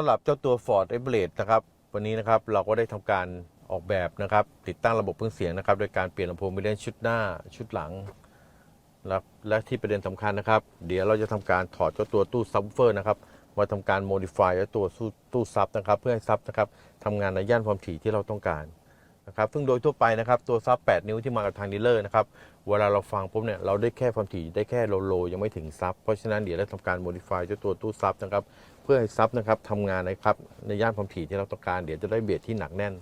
สำหรับเจ้าตัว Ford e v e r e s t นะครับ วันนี้นะครับเราก็ได้ทำการออกแบบนะครับ ติดตั้งระบบเครื่องเสียงนะครับ โดยการเปลี่ยนลำโพงมิเลนชุดหน้าชุดหลัง และและที่ประเด็นสำคัญนะครับ เดี๋ยวเราจะทำการถอดเจ้าตัวตู้ซับเฟอร์นะครับมาทำการโมดิฟายเจ้าตัวตู้ซับนะครับ เพื่อให้ซับนะครับทำงานในย่านความถี่ที่เราต้องการ นะครับซึ่งโดยทั่วไปนะครับตัวซับ 8 นิ้วที่มากับทางดีลเลอร์นะครับเวลาเราฟังปุ๊บเนี่ยเราได้แค่ความถี่ได้แค่โลโลยังไม่ถึงซับ เพราะฉะนั้นเดี๋ยวเราทำการโมดิฟายเจ้าตัวตู้ซับนะครับเพื่อให้ซับนะครับทำงานนะครับในย่านความถี่ที่เราต้องการเดี๋ยวจะได้เบียดที่หนักแน่น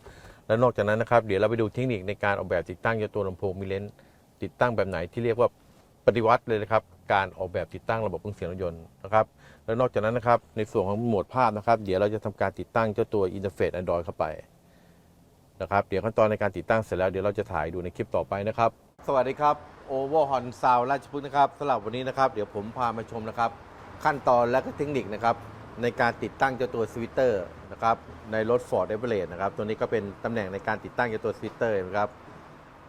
และนอกจากนั้นนะครับเดี๋ยวเราไปดูเทคนิคในการออกแบบติดตั้งเจ้าตัวลำโพงมิเลนติดตั้งแบบไหนที่เรียกว่าปฏิวัติเลยนะครับการออกแบบติดตั้งระบบเครื่องเสียงรถยนต์นะครับและนอกจากนั้นนะครับในส่วนของโหมดภาพนะครับ เดี๋ยวเราจะทำการติดตั้งเจ้าตัวอินเทอร์เฟซ Android เข้าไป นะครับเดี๋ยวขั้นตอนในการติดตั้งเสร็จแล้วเดี๋ยวเราจะถ่ายดูในคลิปต่อไปนะครับ สวัสดีครับโอเวอร์ฮอนซาวราชพฤกษ์นะครับสำหรับวันนี้นะครับเดี๋ยวผมพามาชมนะครับ ขั้นตอนและก็เทคนิคนะครับในการติดตั้งเจ้าตัวสวิตเตอร์นะครับในรถ Ford e v e r e s t นะครับตัวนี้ก็เป็นตำแหน่งในการติดตั้งเจ้าตัวสวิตเตอร์นะครับ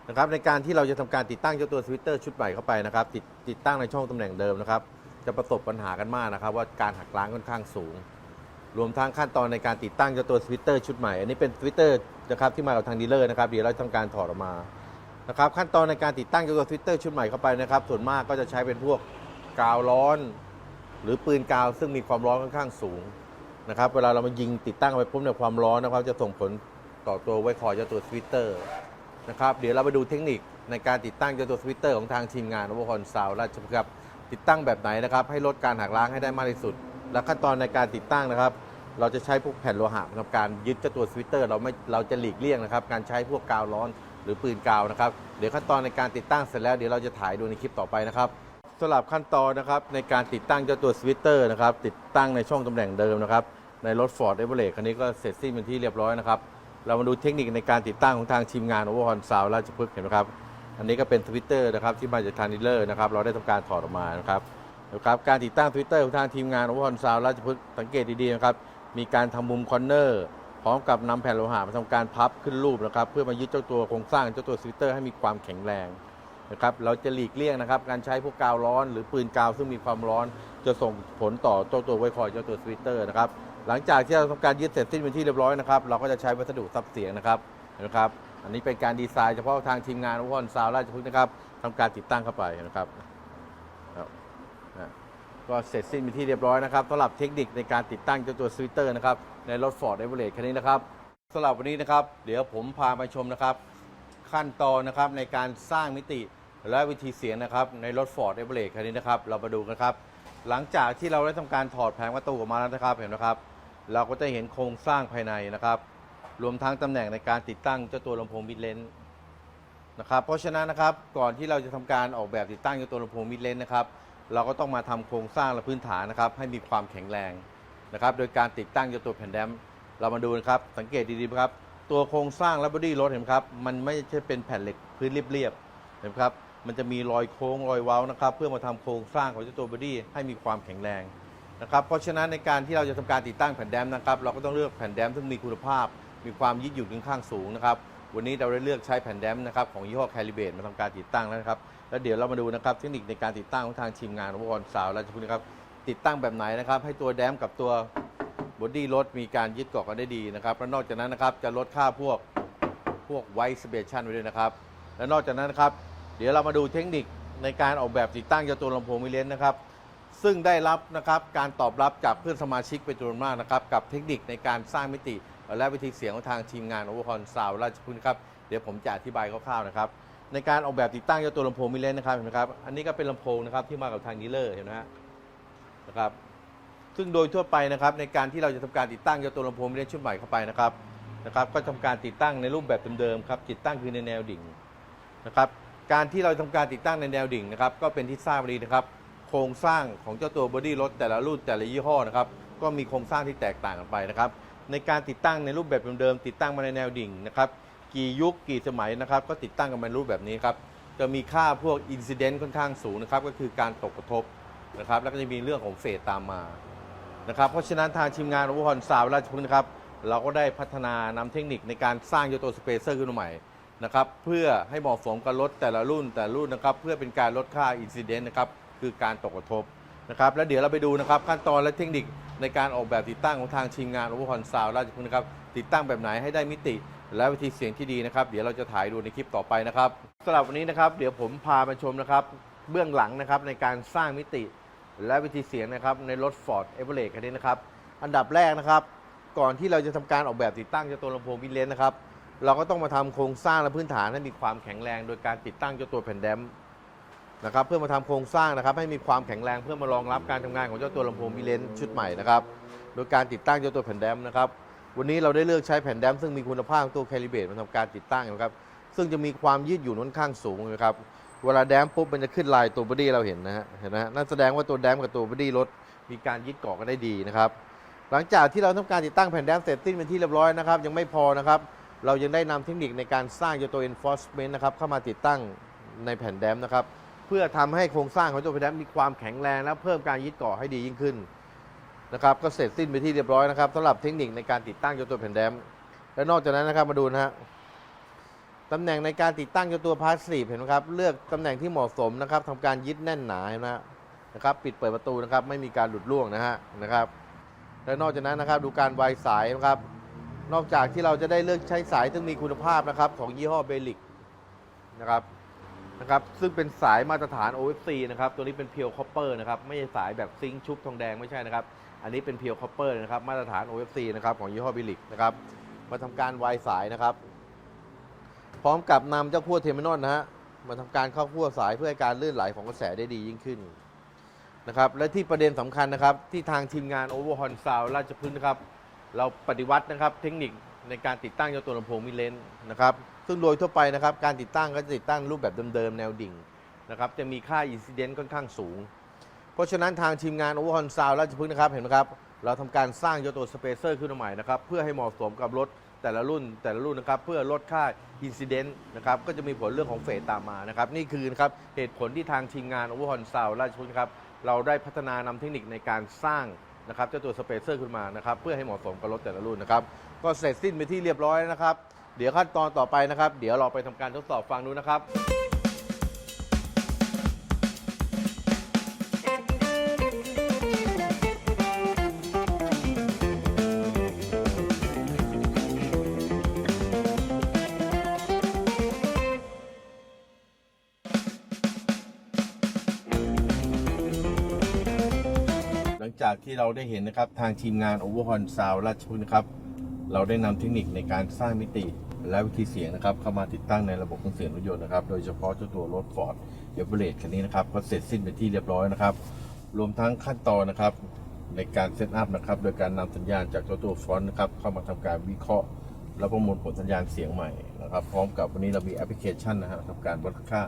นะครับในการที่เราจะทำการติดตั้งเจ้าตัวสวิตเตอร์ชุดใหม่เข้าไปนะครับติดติดตั้งในช่องตำแหน่งเดิมนะครับจะประสบปัญหากันมากนะครับว่าการหักล้างค่อนข้างสูง รวมทั้งขั้นตอนในการติดตั้งเจ้าตัวสวิตเตอร์ชุดใหม่ อันนี้เป็นสวิตเตอร์นะครับที่มากับทางดีลเลอร์นะครับเดี๋ยวเราทำการถอดออกมานะครับขั้นตอนในการติดตั้งเจ้าตัวสวิตเตอร์ชุดใหม่เข้าไปนะครับ ส่วนมากก็จะใช้เป็นพวกกาวร้อน หรือปืนกาวซึ่งมีความร้อนค่อนข้างสูงนะครับเวลาเรามายิงติดตั้งไปปุ๊บเนี่ยความร้อนนะครับจะส่งผลต่อตัวไวคอยเจ้าตัวสวิตเตอร์นะครับเดี๋ยวเราไปดูเทคนิคในการติดตั้งเจ้าตัวสวิตเตอร์ของทางทีมงานอเวอร์คอนซาวราชพฤกษ์ครับติดตั้งแบบไหนนะครับให้ลดการหักล้างให้ได้มากที่สุด และขั้นตอนในการติดตั้งนะครับ เราจะใช้พวกแผ่นโลหะทำการยึดเจ้าตัวสวิตเตอร์เราไม่เราจะหลีกเลี่ยงนะครับ การใช้พวกกาวร้อนหรือปืนกาวนะครับเดี๋ยวขั้นตอนในการติดตั้งเสร็จแล้วเดี๋ยวเราจะถ่ายดูในคลิปต่อไปนะครับสำหรับขั้นตอนนะครับในการติดตั้งเจ้าตัวสวิตเตอร์นะครับติดตั้งในช่องตำแหน่งเดิมนะครับในรถ Ford e v e r e s t คันนี้ก็เสร็จสิ้นเป็นที่เรียบร้อยนะครับเรามาดูเทคนิคในการติดตั้งของทางทีมงานโอเวอร์ฮอนซาวราชพฤกษ์เห็นไหมครับอันนี้ก็เป็นสวิตเตอร์นะครับที่มาจากทางดีลเลอร์นะครับเราได้ทำการถอดออกมานะครับ นะครับการติดตั้งสวิตเตอร์ของทางทีมงานอเวอร์ซาวราชพฤกษ์สังเกตดีๆนะครับมีการทำมุมคอนเนอร์พร้อมกับนำแผ่นโลหะมาทำการพับขึ้นรูปนะครับ เพื่อมายึดเจ้าตัวโครงสร้างเจ้าตัวสวิตเตอร์ให้มีความแข็งแรงนะครับเราจะหลีกเลี่ยงนะครับ การใช้พวกกาวร้อน หรือปืนกาวซึ่งมีความร้อน จะส่งผลต่อเจ้าตัวไวคอยเจ้าตัวสวิตเตอร์นะครับหลังจากที่เราทำการยึดเสร็จสิ้นเป็นที่เรียบร้อยนะครับเราก็จะใช้วัสดุซับเสียงนะครับนะครับอันนี้เป็นการดีไซน์เฉพาะทางทีมงานอุปกรณ์ซาวราชพฤกษ์นะครับทำการติดตั้งเข้าไปนะครับ ก็เสร็จสิ้นเป็นที่เรียบร้อยนะครับสำหรับเทคนิคในการติดตั้งเจ้าตัวสวิตเตอร์นะครับในรถ Ford e v e r e s t คันนี้นะครับสำหรับวันนี้นะครับ เดี๋ยวผมพาไปชมนะครับ ขั้นตอนนะครับในการสร้างมิติและวิธีเสียงนะครับในรถ Ford e v e r e s t คันนี้นะครับ เรามาดูกันครับ หลังจากที่เราได้ทำการถอดแผงประตูออกมาแล้วนะครับเห็นไหมครับ เราก็จะเห็นโครงสร้างภายในนะครับ รวมทั้งตำแหน่งในการติดตั้งเจ้าตัวลำโพงมิดเลนนะครับเพราะฉะนั้นนะครับก่อนที่เราจะทำการออกแบบติดตั้งเจ้าตัวลำโพงมิดเลนนะครับ เราก็ต้องมาทำโครงสร้างและพื้นฐานนะครับ ให้มีความแข็งแรงนะครับ โดยการติดตั้งตัวแผ่นแดมเรามาดูนะครับ สังเกตดีๆครับ ตัวโครงสร้างและบอดี้รถเห็นไหมครับ มันไม่ใช่เป็นแผ่นเหล็กพื้นเรียบๆเห็นครับ มันจะมีรอยโค้งรอยเว้านะครับ เพื่อมาทำโครงสร้างของเจ้าตัวบอดี้ให้มีความแข็งแรงนะครับ เพราะฉะนั้นในการที่เราจะทำการติดตั้งแผ่นแดมนะครับ เราก็ต้องเลือกแผ่นแดมที่มีคุณภาพ มีความยืดหยุ่นค่อนข้างสูงนะครับ วันนี้เราได้เลือกใช้แผ่นแดมนะครับของยี่ห้อแคลิเบตมาทำการติดตั้งแล้วนะครับ แล้วเดี๋ยวเรามาดูนะครับเทคนิคในการติดตั้งของทางทีมงานอุปกรณ์สาวราชพฤกษ์นครับติดตั้งแบบไหนนะครับ ให้ตัวแดมกับตัวบอดี้รถมีการยึดเกาะกันได้ดีนะครับและนอกจากนั้นนะครับจะลดค่าพวกพวกไวสเปชันไว้ด้วยนะครับ และนอกจากนั้นนะครับ เดี๋ยวเรามาดูเทคนิคในการออกแบบติดตั้งเจ้าตัวลำโพงมิเลนนะครับ ซึ่งได้รับนะครับการตอบรับจากเพื่อนสมาชิกเป็นจำนวนมากนะครับ กับเทคนิคในการสร้างมิติ และวิธีเสียงของทางทีมงานโอเวอร์คอนซาวราชพฤกษ์ครับ เดี๋ยวผมจะอธิบายคร่าวๆนะครับ ในการออกแบบติดตั้งเจ้าตัวลำโพงมิเลนนะครับเห็นไหมครับ อันนี้ก็เป็นลำโพงนะครับที่มากับทางดีลเลอร์เห็นไหมฮะนะครับ ซึ่งโดยทั่วไปนะครับในการที่เราจะทำการติดตั้งเจ้าตัวลำโพงมิเลนชุดใหม่เข้าไปนะครับนะครับ ก็ทำการติดตั้งในรูปแบบเดิมๆครับติดตั้งคือในแนวดิ่งนะครับการที่เราทำการติดตั้งในแนวดิ่งนะครับก็เป็นที่ทราบดีนะครับ โครงสร้างของเจ้าตัวบอดี้รถแต่ละรุ่นแต่ละยี่ห้อนะครับก็มีโครงสร้างที่แตกต่างกันไปนะครับ ในการติดตั้งในรูปแบบเดิมๆติดตั้งมาในแนวดิ่งนะครับกี่ยุคกี่สมัยนะครับ ก็ติดตั้งกันมาในรูปแบบนี้ครับจะมีค่าพวกอินซิเดนต์ค่อนข้างสูงนะครับก็คือการตกกระทบนะครับ แล้วก็จะมีเรื่องของเฟสตามมานะครับเพราะฉะนั้นทางทีมงานอุปกรณ์สาวราชพฤกษ์นะครับ เราก็ได้พัฒนานำเทคนิคในการสร้างเจ้าตัวสเปเซอร์ขึ้นมาใหม่นะครับเพื่อให้เหมาะสมกับรถแต่ละรุ่นแต่ละรุ่นนะครับ เพื่อเป็นการลดค่าอินซิเดนต์นะครับคือการตกกระทบ นะครับแล้วเดี๋ยวเราไปดูนะครับขั้นตอนและเทคนิคในการออกแบบติดตั้งของทางทีมงานโอเวอร์ฮอนซาวราชพฤกษ์นะครับติดตั้งแบบไหนให้ได้มิติ และวิธีเสียงที่ดีนะครับ เดี๋ยวเราจะถ่ายดูในคลิปต่อไปนะครับสำหรับวันนี้นะครับ เดี๋ยวผมพามาชมนะครับเบื้องหลังนะครับในการสร้างมิติ และวิธีเสียงนะครับในรถ Ford e v e r e s t คันนี้นะครับอันดับแรกนะครับ ก่อนที่เราจะทำการออกแบบติดตั้งเจ้าตัวลำโพงวินเลนนะครับเราก็ต้องมาทำโครงสร้างและพื้นฐานให้มีความแข็งแรง โดยการติดตั้งเจ้าตัวแผ่นแดม นะครับเพื่อมาทำโครงสร้างนะครับให้มีความแข็งแรงเพื่อมารองรับการทำงานของเจ้าตัวลำโพงวิเลนชุดใหม่นะครับโดยการติดตั้งเจ้าตัวแผ่นแดมนะครับวันนี้เราได้เลือกใช้แผ่นแดมซึ่งมีคุณภาพของตัวแคลิเบตมาทำการติดตั้งนะครับซึ่งจะมีความยืดหยุ่นค่อนข้างสูงนะครับเวลาแดมป์ปุ๊บมันจะขึ้นลายตัวบอดี้เราเห็นนะฮะเห็นนะฮะนั่นแสดงว่าตัวแดมกับตัวบอดี้รถมีการยึดเกาะกันได้ดีนะครับหลังจากที่เราทำการติดตั้งแผ่นแดมเสร็จสิ้นเป็นที่เรียบร้อยนะครับยังไม่พอนะครับเรายังได้นำเทคนิคในการสร้างเจ้าตัว enforcement นะครับเข้ามาติดตั้งในแผ่นแดมนะครับ เพื่อทำให้โครงสร้างของตัวแผ่นดมป์มีความแข็งแรงและเพิ่มการยึดเกาะให้ดียิ่งขึ้นนะครับก็เสร็จสิ้นไปที่เรียบร้อยนะครับสำหรับเทคนิคในการติดตั้งเจ้าตัวแผ่นแดมและนอกจากนั้นนะครับมาดูนะฮะตำแหน่งในการติดตั้งเจ้าตัวพาสซีฟเห็นไหมครับเลือกตำแหน่งที่เหมาะสมนะครับทำการยึดแน่นหนาเห็นไหมฮะนะครับปิดเปิดประตูนะครับไม่มีการหลุดร่วงนะฮะนะครับ และนอกจากนั้นนะครับดูการวายสายนะครับนอกจากที่เราจะได้เลือกใช้สายซึ่งมีคุณภาพนะครับของยี่ห้อเบลิกนะครับ นะครับซึ่งเป็นสายมาตรฐาน OFC นะครับตัวนี้เป็นเพียวคอปเปอร์นะครับไม่ใช่สายแบบซิงค์ชุบทองแดงไม่ใช่นะครับ อันนี้เป็นเพียวคอปเปอร์นะครับมาตรฐาน OFC นะครับของยี่ห้อเบลิกนะครับมาทำการวายสายนะครับ พร้อมกับนำเจ้าขั้วเทอร์มินอลนะฮะมาทำการเข้าขั้วสายเพื่อให้การลื่นไหลของกระแสได้ดียิ่งขึ้นนะครับและที่ประเด็นสำคัญนะครับที่ทางทีมงาน Overhorn Sound ราชพฤกษ์นะครับเราปฏิวัตินะครับเทคนิค ในการติดตั้งเจ้าตัวลำโพงมิเลนนะครับซึ่งโดยทั่วไปนะครับการติดตั้งก็จะติดตั้งรูปแบบเดิมๆ แนวดิ่งนะครับจะมีค่าอินซิเดนต์ค่อนข้างสูง เพราะฉะนั้นทางทีมงาน Overhorn Sound ราชพฤกษ์นะครับเห็นไหมครับเราทำการสร้างเจ้าตัวสเปเซอร์ขึ้นมาใหม่นะครับเพื่อให้เหมาะสมกับรถแต่ละรุ่นแต่ละรุ่นนะครับเพื่อลดค่าอินซิเดนต์นะครับก็จะมีผลเรื่องของเฟสตามมานะครับนี่คือนะครับเหตุผลที่ทางทีมงาน Overhorn Sound ราชพฤกษ์นะครับเราได้พัฒนานำเทคนิคในการสร้าง นะครับเจ้าตัวสเปเซอร์ขึ้นมานะครับเพื่อให้เหมาะสมกับรถแต่ละรุ่นนะครับก็เสร็จสิ้นไปที่เรียบร้อยนะครับ เดี๋ยวขั้นตอนต่อไปนะครับ เดี๋ยวเราไปทำการทดสอบฟังดูนะครับ จากที่เราได้เห็นนะครับ ทางทีมงาน Overhorn Sound ราชพฤกษ์นะครับ เราได้นำเทคนิคในการสร้างมิติ และวิธีเสียงนะครับ เข้ามาติดตั้งในระบบเครื่องเสียงรถยนต์นะครับ โดยเฉพาะเจ้าตัวรถ Ford e v e r e s t คันนี้นะครับก็เสร็จสิ้นไปที่เรียบร้อยนะครับ รวมทั้งขั้นตอนนะครับในการเซตอัพนะครับ โดยการนำสัญญาณจากเจ้าตัวฟอนต์นะครับเข้ามาทำการวิเคราะห์ และประมวลผลสัญญาณเสียงใหม่นะครับ พร้อมกับวันนี้เรามีแอปพลิเคชันนะฮะทำการวัดค่า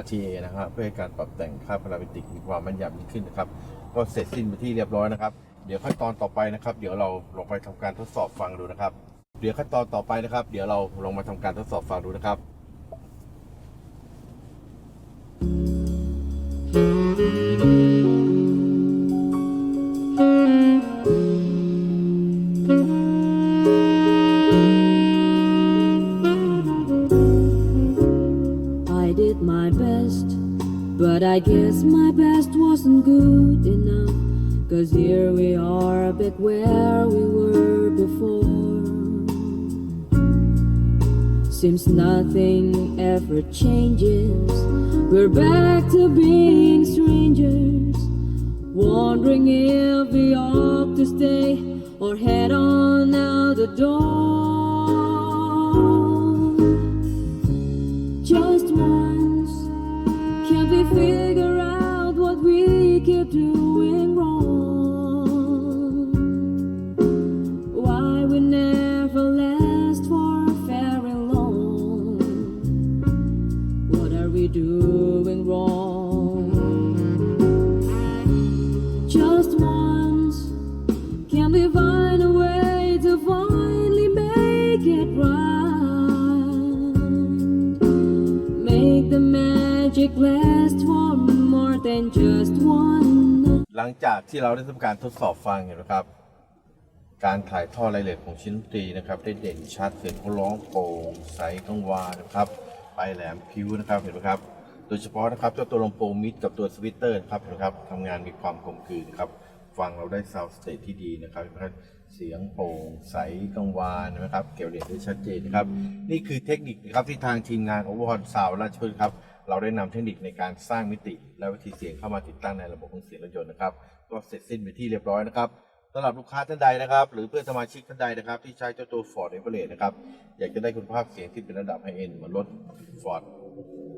RTA นะฮะเพื่อให้การปรับแต่งค่าพารามิติมีความแม่นยำยิ่งขึ้นนะครับ ก็เสร็จสิ้นไปที่เรียบร้อยนะครับ เดี๋ยวขั้นตอนต่อไปนะครับ เดี๋ยวเราลองไปทำการทดสอบฟังดูนะครับ เดี๋ยวขั้นตอนต่อไปนะครับ เดี๋ยวเราลองมาทำการทดสอบฟังดูนะครับ here we are a bit where we were before. Seems nothing ever changes. We're back to being strangers, wondering if we ought to stay or head on out the door. Magic last for more than just one หลังจากที่เราได้ทำการทดสอบฟังเห็นไหมครับ การถ่ายทอดรายละเอียดของชิ้นดนตรีนะครับ ได้เด่นชัดเสียงเขาร้องโปร่งใสกังวานนะครับปลายแหลมพิ้วนะครับเห็นไหมครับ โดยเฉพาะนะครับเจ้าตัวลำโพงมิดกับตัวสวิตเตอร์นะครับเห็นะครับทำงานมีความกลมกลืนครับฟังเราได้ซาวด์สเตทที่ดีนะครับนะครับเสียงโปร่งใสกังวานนะครับ เกี่ยวเรียนได้ชัดเจนนะครับ นี่คือเทคนิคนะครับที่ทางทีมงาน o v e r h o l Sound ราชพฤกษ์ครับ เราได้นำเทคนิคในการสร้างมิติ และวิธีเสียงเข้ามาติดตั้งในระบบเครื่องเสียงรถยนต์นะครับก็เสร็จสิ้นไปที่เรียบร้อยนะครับสำหรับลูกค้าท่านใดนะครับ หรือเพื่อนสมาชิกท่านใดนะครับ ที่ใช้เจ้าตัว Ford Everest นะครับอยากจะได้คุณภาพเสียงที่เป็นระดับไฮเอ็นเหมือนรถ Ford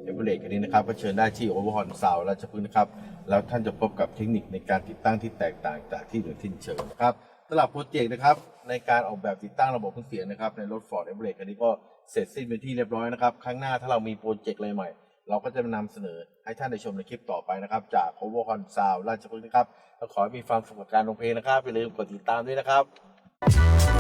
เอเวอเรสต์คันนี้นะครับก็เชิญได้ที่โอเวอร์ฮอนซาวราชพฤกษ์นะครับแล้วท่านจะพบกับเทคนิคในการติดตั้งที่แตกต่างจากที่อื่นที่เชิญนะครับสำหรับโปรเจกต์นะครับในการออกแบบติดตั้งระบบเครื่องเสียงนะครับในรถ Ford e v e r e s t คันนี้ก็เสร็จสิ้นเป็นที่เรียบร้อยนะครับครั้งหน้าถ้าเรามีโปรเจกต์อะไรใหม่ เราก็จะนำเสนอให้ท่านได้ชมในคลิปต่อไปนะครับ จาก o v e r h o n Sound ราชพฤกษ์นะครับแล้วขอให้มีความสุขกับการลงเพลงนะครับอย่าลืมกดติดตามด้วยนะครับ